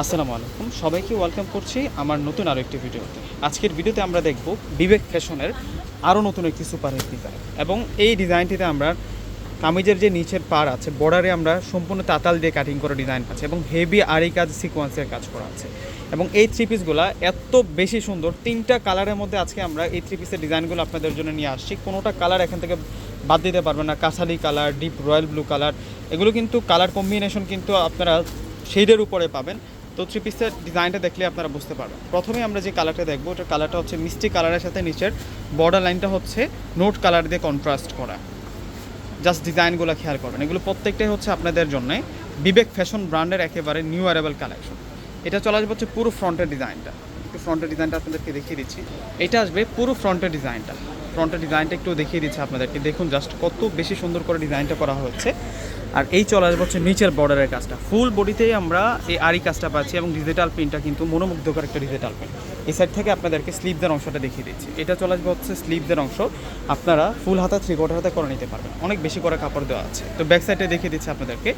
আসসালামু আলাইকুম। সবাইকে ওয়েলকাম করছি আমার নতুন আরও একটি ভিডিওতে। আজকের ভিডিওতে আমরা দেখব বিবেক ফ্যাশনের আরও নতুন একটি সুপার হিট ডিজাইন এবং এই ডিজাইনটিতে আমরা কামিজের যে নিচের পার আছে বর্ডারে আমরা সম্পূর্ণ তাতাল দিয়ে কাটিং করে ডিজাইন পাচ্ছি এবং হেভি আড়ি কাজ সিকোয়েন্সের কাজ করা আছে। এবং এই থ্রি পিসগুলো এত বেশি সুন্দর, তিনটা কালারের মধ্যে আজকে আমরা এই থ্রি পিসের ডিজাইনগুলো আপনাদের জন্য নিয়ে আসছি। কোনোটা কালার এখান থেকে বাদ দিতে পারবেন না কাসালি colour deep royal blue colour এগুলো কিন্তু কালার কম্বিনেশন কিন্তু আপনারা শেডের উপরে পাবেন। তো থ্রি পিসের ডিজাইনটা দেখলে আপনারা বুঝতে পারবেন। প্রথমে আমরা যে কালারটা দেখব ওটার কালারটা হচ্ছে মিষ্টি কালারের সাথে নিচের বর্ডার লাইনটা হচ্ছে নোট কালার দিয়ে কন্ট্রাস্ট করা। জাস্ট ডিজাইনগুলো খেয়াল করবেন। এগুলো প্রত্যেকটাই হচ্ছে আপনাদের জন্যে বিবেক ফ্যাশন ব্র্যান্ডের একেবারে নিউ অ্যারেবল কালেকশন এটা চলে আসবে হচ্ছে পুরো ফ্রন্টের ডিজাইনটা একটু ফ্রন্টের ডিজাইনটা আপনাদেরকে দেখিয়ে দিচ্ছি। এটা আসবে পুরো ফ্রন্টের ডিজাইনটা ফ্রন্টের ডিজাইনটা একটু দেখিয়ে দিচ্ছি আপনাদেরকে। দেখুন জাস্ট কত বেশি সুন্দর করে ডিজাইনটা করা হয়েছে। আর এই চলে আসবে হচ্ছে নিচের বর্ডারের কাজটা। ফুল বডিতেই আমরা এই আরি কাজটা পাচ্ছি এবং ডিজিটাল প্রিন্টটা কিন্তু মনোমুগ্ধকর একটা ডিজিটাল প্রিন্ট এই সাইড থেকে আপনাদেরকে স্লিভদের অংশটা দেখিয়ে দিচ্ছি। এটা চলে আসবে হচ্ছে স্লিভদের অংশ। আপনারা ফুল হাতা থ্রি কোয়ার্টার হাতে করে নিতে পারবেন। অনেক বেশি করে কাপড় দেওয়া আছে। তো ব্যাক সাইডে দেখিয়ে দিচ্ছি আপনাদেরকে।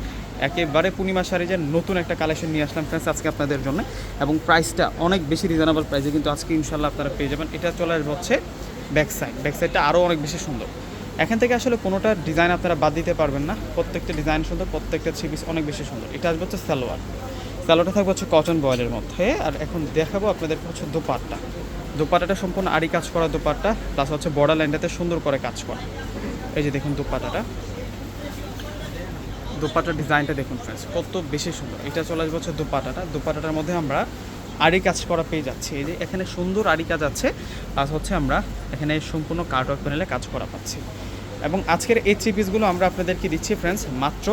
একেবারে পূর্ণিমা যে নতুন একটা কালেকশন নিয়ে আসলাম ফ্রেন্ডস আজকে আপনাদের জন্য। এবং প্রাইসটা অনেক বেশি রিজনেবল প্রাইসে কিন্তু আজকে ইনশাল্লাহ আপনারা পেয়ে যাবেন। এটা চলে আসবে হচ্ছে ব্যাক সাইড ব্যাক সাইডটা আরও অনেক বেশি সুন্দর। এখান থেকে আসলে কোনোটা ডিজাইন আপনারা বাদ দিতে পারবেন না। প্রত্যেকটা ডিজাইন সুন্দর, প্রত্যেকটা থ্রি পিস অনেক বেশি সুন্দর। এটা আসবে হচ্ছে সালোয়ার। সালোয়ারটা থাকবে হচ্ছে কটন বয়েলের মধ্যে। আর এখন দেখাবো আপনাদের হচ্ছে দোপাট্টা। দোপাট্টাটা সম্পূর্ণ আড়ি কাজ করা দোপাট্টা প্লাস হচ্ছে বর্ডার লাইনটাতে সুন্দর করে কাজ করা। এই যে দেখুন দোপাট্টাটা। দোপাট্টার ডিজাইনটা দেখুন ফ্রেন্ডস কত বেশি সুন্দর। এটা চলে আসবে হচ্ছে দোপাট্টাটা। দোপাট্টাটার মধ্যে আমরা আড়ি কাজ করা পেয়ে যাচ্ছি। এই যে এখানে সুন্দর আড়ি কাজ আছে। প্লাস হচ্ছে আমরা এখানে সম্পূর্ণ কার্টওয়ার্ক প্যানেলে কাজ করা পাচ্ছি। এবং আজকের এই থ্রি পিসগুলো আমরা আপনাদেরকে দিচ্ছি ফ্রেন্ডস মাত্র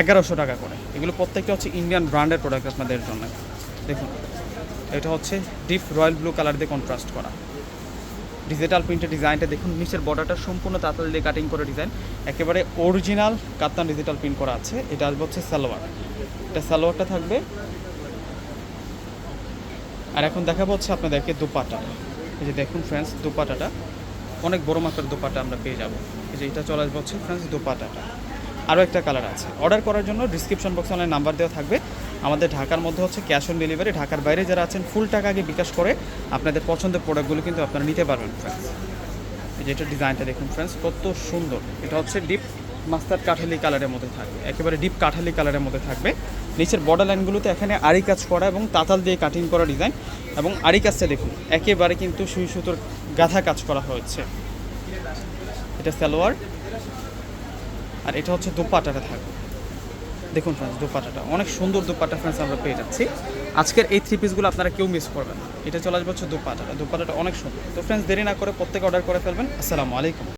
এগারোশো টাকা করে। এগুলো প্রত্যেকটা হচ্ছে ইন্ডিয়ান ব্র্যান্ডের প্রোডাক্ট আপনাদের জন্য। দেখুন, এটা হচ্ছে ডিপ রয়্যাল ব্লু কালার দিয়ে কন্ট্রাস্ট করা। ডিজিটাল প্রিন্টের ডিজাইনটা দেখুন, নিচের বর্ডারটা সম্পূর্ণ তাঁতাল দিয়ে কাটিং করে ডিজাইন একেবারে অরিজিনাল কাতান ডিজিটাল প্রিন্ট করা আছে। এটা আসবে হচ্ছে সালোয়ার। এটা সালোয়ারটা থাকবে আর এখন দেখাবো হচ্ছে আপনাদেরকে দুপাটা। এই যে দেখুন ফ্রেন্ডস দুপাটাটা। অনেক বড় মাত্রার দুপাটা আমরা পেয়ে যাব। এই যে এটা চলে আসবে হচ্ছে ফ্রেন্ডস দুপাটাটা। আরও একটা কালার আছে। অর্ডার করার জন্য ডিসক্রিপশন বক্সে অনলাইন নাম্বার দেওয়া থাকবে। আমাদের ঢাকার মধ্যে হচ্ছে ক্যাশ অন ডেলিভারি ঢাকার বাইরে যারা আছেন ফুল টাকা আগে বিকাশ করে আপনাদের পছন্দের প্রোডাক্টগুলো কিন্তু আপনারা নিতে পারবেন ফ্রেন্ডস এই যে এটা ডিজাইনটা দেখুন ফ্রেন্ডস কত সুন্দর। এটা হচ্ছে ডিপ মাস্টার কাঠালি কালারের মধ্যে থাকবে। একেবারে ডিপ কাঠালি কালারের মধ্যে থাকবে। নিচের বর্ডার লাইনগুলোতে এখানে আড়ি কাজ করা এবং তাতাল দিয়ে কাটিং করা ডিজাইন এবং আড়ি কাজটা দেখুন, একেবারে কিন্তু সুই সুতোর গাঁথা কাজ করা হয়েছে। এটা সালোয়ার, আর এটা হচ্ছে দোপাটাটা থাকবে দেখুন ফ্রেন্ডস দোপাটাটা, অনেক সুন্দর দোপাটা ফ্রেন্ডস আমরা পেয়ে যাচ্ছি। আজকের এই থ্রি পিসগুলো আপনারা কেউ মিস করবেন এটা চলে আসবে হচ্ছে দোপাটাটা দোপাটাটা অনেক সুন্দর। তো ফ্রেন্ডস দেরি না করে প্রত্যেকে অর্ডার করে ফেলবেন। আসসালামু আলাইকুম।